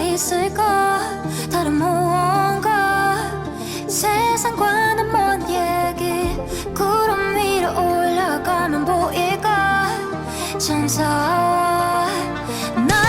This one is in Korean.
있을까? 다른 무언가? 세상과는 먼 얘기 구름 위로 올라가면 보일까? 천사와 나